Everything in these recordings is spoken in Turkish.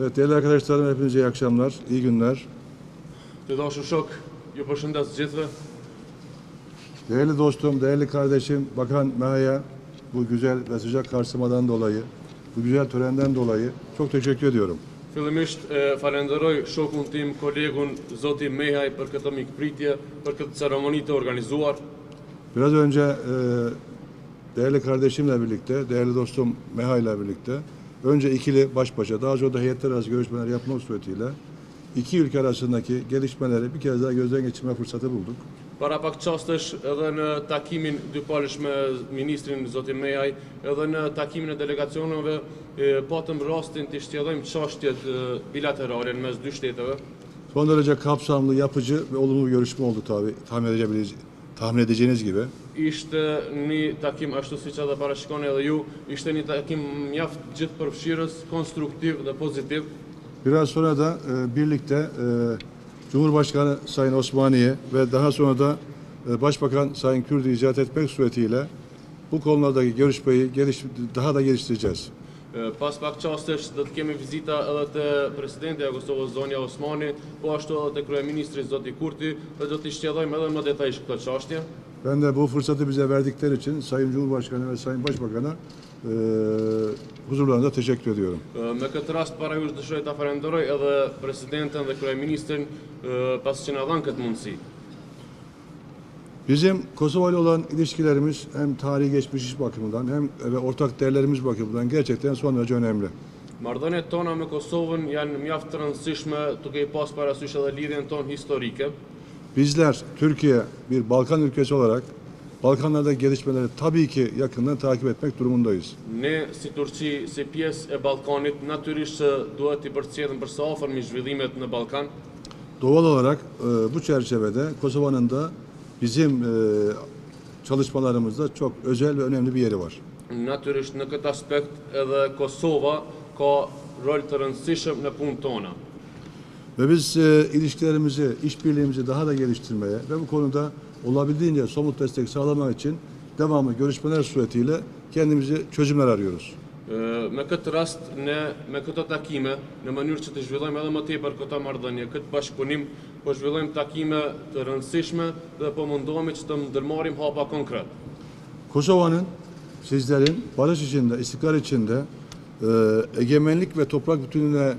Evet değerli arkadaşlarım hepinize iyi akşamlar, iyi günler. Değerli dostum, değerli kardeşim Bakan Meha'ya bu güzel ve sıcak karşılamadan dolayı, bu güzel törenden dolayı çok teşekkür ediyorum. Fillimisht e, falenderoj shokun tim, kolegun Zoti Mehaj për këtë mikpritje, për këtë ceremoni të organizuar. Biraz önce e, değerli kardeşimle birlikte, değerli dostum Meha ile birlikte önce ikili baş başa, daha sonra da heyetler arası görüşmeler yapmak suretiyle iki ülke arasındaki gelişmeleri bir kez daha gözden geçirme fırsatı bulduk. Para pak çastesh edhe në takimin dypalësh me ministrin Zoti Mehaj, edhe në takimin e delegacioneve e, patëm rastin të shtjellojmë çështjet e, bilaterale mes dy shteteve. Son derece kapsamlı, yapıcı ve olumlu bir görüşme oldu tabi tahmin edebileceğiniz, tahmin edeceğiniz gibi. Ishte një takim ashtu siç edhe parashikoni edhe ju, ishte një takim mjaft gjithëpërfshirës, konstruktiv dhe pozitiv. Biraz sonra da e, birlikte e, Cumhurbaşkanı Sayın Osmaniye ve daha sonra da e, Başbakan Sayın Kürdü icat etmek suretiyle bu konulardaki görüşmeyi geliş, daha da geliştireceğiz. Pas pak qastesh do të kemi vizita edhe të presidenti e Kosovës Zonja Osmani, po ashtu edhe të kryeministri Zoti Kurti, dhe do t'i shqedhojmë edhe më detajisht këtë çështje. Ben de bu fırsatı bize verdikleri için Sayın Cumhurbaşkanı ve Sayın Başbakan'a e, huzurlarında teşekkür ediyorum. Me këtë rast para jush dëshiroj ta falenderoj edhe presidentin dhe kryeministrin e, pas që na dhanë këtë mundësi. Bizim Kosova ile olan ilişkilerimiz hem tarihi geçmiş bakımından hem ve ortak değerlerimiz bakımından gerçekten son derece önemli. Marrëdhëniet tona me Kosovën janë mjaft të rëndësishme duke i pas parasysh edhe lidhjen tonë historike. Bizler Türkiye bir Balkan ülkesi olarak Balkanlardaki gelişmeleri tabii ki yakından takip etmek durumundayız. Ne si Turqi, si pjesë e Ballkanit, natyrisht që duhet i përcjellim për së afërmi zhvillimet në Ballkan. Doğal olarak e, bu çerçevede Kosova'nın da bizim e, çalışmalarımızda çok özel ve önemli bir yeri var. Natyrisht në këtë aspekt edhe Kosova ka rol të rëndësishëm në punën tona. Ve biz e, ilişkilerimizi, işbirliğimizi daha da geliştirmeye ve bu konuda olabildiğince somut destek sağlamak için devamlı görüşmeler suretiyle kendimizi çözümler arıyoruz. Ë, Me këtë rast ne me këto takime në mënyrë që të zhvillojmë edhe më tepër këto marrëdhënie, këtë bashkëpunim, po zhvillojmë takime të rëndësishme dhe po mundohemi që të ndërmarrim hapa konkret. Kosova'nın sizlerin barış içinde, istikrar içinde e, egemenlik ve toprak bütünlüğüne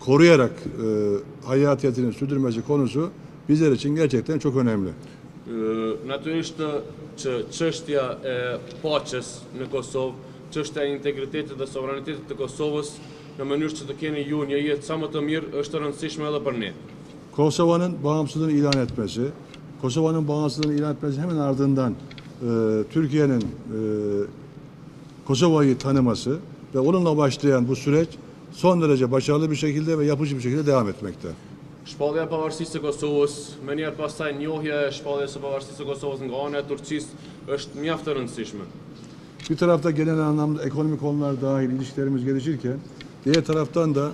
koruyarak e, hayatiyetini sürdürmesi konusu bizler için gerçekten çok önemli. Ë, Natyrisht që çështja e paqes në Kosovë, çështja e integritetit dhe sovranitetit të Kosovës në mënyrë që të keni ju një jetë sa më të mirë është e rëndësishme edhe për ne. Kosova'nın bağımsızlığını ilan etmesi, Kosova'nın bağımsızlığını ilan etmesi hemen ardından e, Türkiye'nin e, Kosova'yı tanıması ve onunla başlayan bu süreç son derece başarılı bir şekilde ve yapıcı bir şekilde devam etmekte. Shpallja e pavarësisë së Kosovës, më njerë pastaj njohja e shpalljes së pavarësisë së Kosovës nga ana e Turqisë është mjaft e rëndësishme. Bir tarafta genel anlamda ekonomik konular dahil ilişkilerimiz gelişirken diğer taraftan da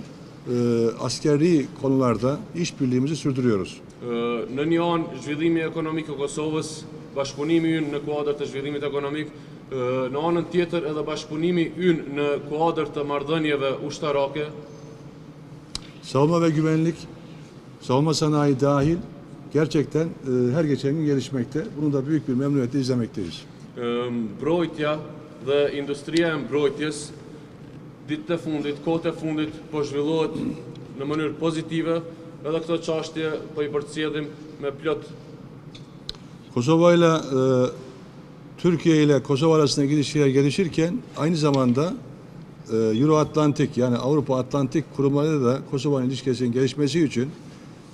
askeri konularda işbirliğimizi sürdürüyoruz. Ë, Në një anë zhvillimi ekonomik i Kosovës, bashkëpunimi ynë në kuadër të zhvillimit ekonomik, në anën tjetër edhe bashkëpunimi ynë në kuadër të marrëdhënieve ushtarake, Savunma ve güvenlik, savunma sanayi dahil gerçekten e, her geçen gün gelişmekte. Bunu da büyük bir memnuniyetle izlemekteyiz. mbrojtja dhe industria e mbrojtjes ditët e fundit, kohët e fundit po zhvillohet në mënyrë pozitive, edhe këto çështje po i përcjellim me plot Kosova ile e, Türkiye ile Kosova arasındaki ilişkiler gelişirken aynı zamanda e, Euro-Atlantik yani Avrupa-Atlantik kurumlarıyla da Kosova'nın ilişkisinin gelişmesi için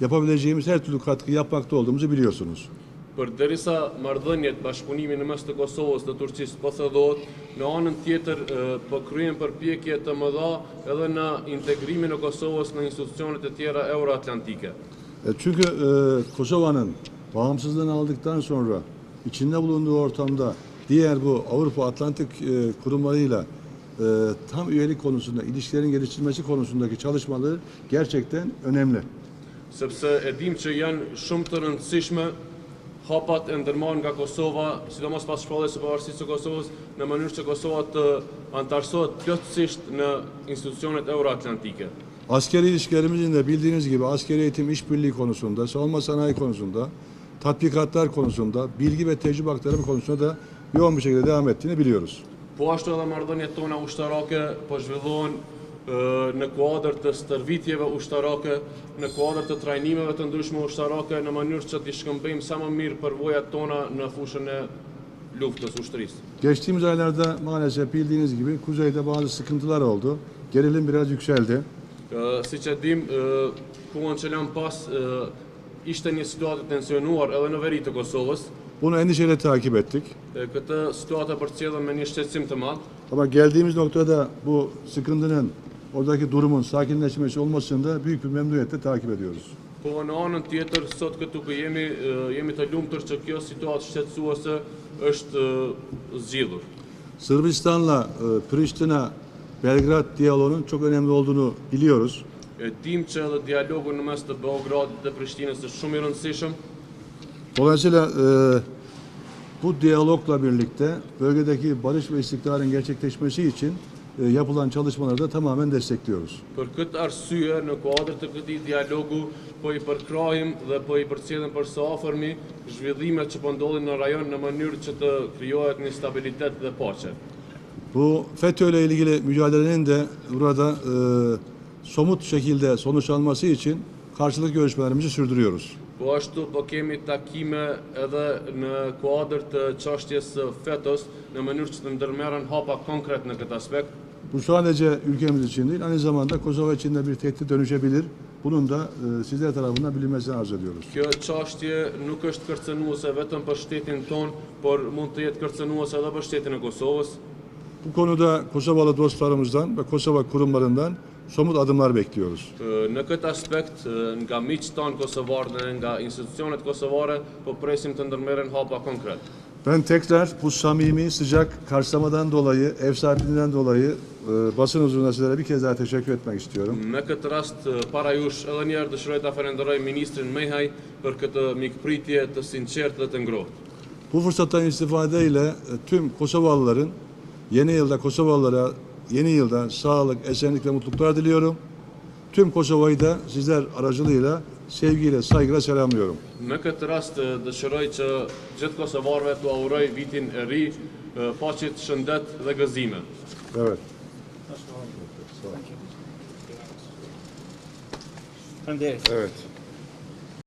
yapabileceğimiz her türlü katkı yapmakta olduğumuzu biliyorsunuz. Për derisa marrëdhëniet bashkëpunimi në mes të Kosovës dhe Turqisë po thëdhohet, në anën tjetër po kryen përpjekje të mëdha edhe në integrimin e Kosovës në institucionet e tjera euroatlantike. E, çünkü e, Kosova'nın bağımsızlığını aldıktan sonra içinde bulunduğu ortamda diğer bu Avrupa Atlantik e, kurumlarıyla e, tam üyelik konusunda ilişkilerin geliştirilmesi konusundaki çalışmaları gerçekten önemli. Sepse e dim që janë shumë të rëndësishme hapat e ndërmarrë nga Kosova, sidomos pas shpalljes së pavarësisë së Kosovës, në mënyrë që Kosova të antarësohet plotësisht në institucionet euroatlantike. Askeri ilişkilerimizin de bildiğiniz gibi askeri eğitim işbirliği konusunda, savunma sanayi konusunda, tatbikatlar konusunda, bilgi ve tecrübe aktarımı konusunda da yoğun bir şekilde devam ettiğini biliyoruz. Po ashtu edhe marrëdhëniet tona ushtarake po zhvillohen në kuadër të stërvitjeve ushtarake, në kuadër të trajnimeve të ndryshme ushtarake në mënyrë që t'i shkëmbejmë sa më mirë përvojat tona në fushën e luftës ushtrisë. Geçtiğimiz aylarda maalesef bildiğiniz gibi kuzeyde bazı sıkıntılar oldu. Gerilim biraz yükseldi. Ë, Siç e dim, ë, kohën që lan pas ë, ishte një situatë e tensionuar edhe në veri të Kosovës. Bunu endişeyle takip ettik. E, Këtë situatë e përcjellëm me një shqetësim të madh. Ama geldiğimiz noktada bu sıkıntının oradaki durumun sakinleşmesi olmasını da büyük bir memnuniyetle takip ediyoruz. Po në anën tjetër, sot këtu ku jemi, ë, jemi të lumtur që kjo situatë shqetësuese është ë, zgjidhur. Sırbistan'la e, Prishtina Belgrad diyaloğunun çok önemli olduğunu biliyoruz. E dim që edhe dialogu në mes të Beogradit dhe Prishtinës është shumë i rëndësishëm. Dolayısıyla e, bu diyalogla birlikte bölgedeki barış ve istikrarın gerçekleşmesi için e, yapılan çalışmaları da tamamen destekliyoruz. Për këtë arsye, në kuadër të këtij dialogu, po i përkrahim dhe po i përcjellim për së afërmi zhvillimet që po ndodhin në rajon në mënyrë që të krijohet një stabilitet dhe paqe. Bu FETÖ ile ilgili mücadelenin de burada e, somut şekilde sonuç alması için karşılıklı görüşmelerimizi sürdürüyoruz. Po ashtu po kemi takime edhe në kuadër të çështjes së fetos në mënyrë që të ndërmerren hapa konkret në këtë aspekt. Bu sadece ülkemiz için değil, aynı zamanda Kosova için de bir tehdit dönüşebilir. Bunun da e, sizler tarafından bilinmesini arz ediyoruz. Kjo çështje nuk është kërcënuese vetëm për shtetin ton, por mund të jetë kërcënuese edhe për shtetin e Kosovës. Bu konuda Kosovalı dostlarımızdan ve Kosova kurumlarından somut adımlar bekliyoruz. Në këtë aspekt, nga miqtë tanë kosovarë dhe nga institucionet kosovare, po presim të ndërmerren hapa konkret. Ben tekrar bu samimi, sıcak karşılamadan dolayı, ev sahipliğinden dolayı e, basın huzurunda sizlere bir kez daha teşekkür etmek istiyorum. Në këtë rast, ë, para jush, edhe njerë dëshiroj ta falenderoj ministrin Mehaj për këtë mikpritje të sinqertë dhe të ngrohtë. Bu fırsattan istifadeyle e, tüm Kosovalıların yeni yılda Kosovalılara yeni yılda sağlık, esenlik ve mutluluklar diliyorum. Tüm Kosova'yı da sizler aracılığıyla sevgiyle, saygıyla selamlıyorum. Në këtë rast dëshiroj që gjithë kosovarëve t'u auroj vitin e ri, ë, paqet, shëndet dhe gëzime. Evet. Faleminderit. Evet.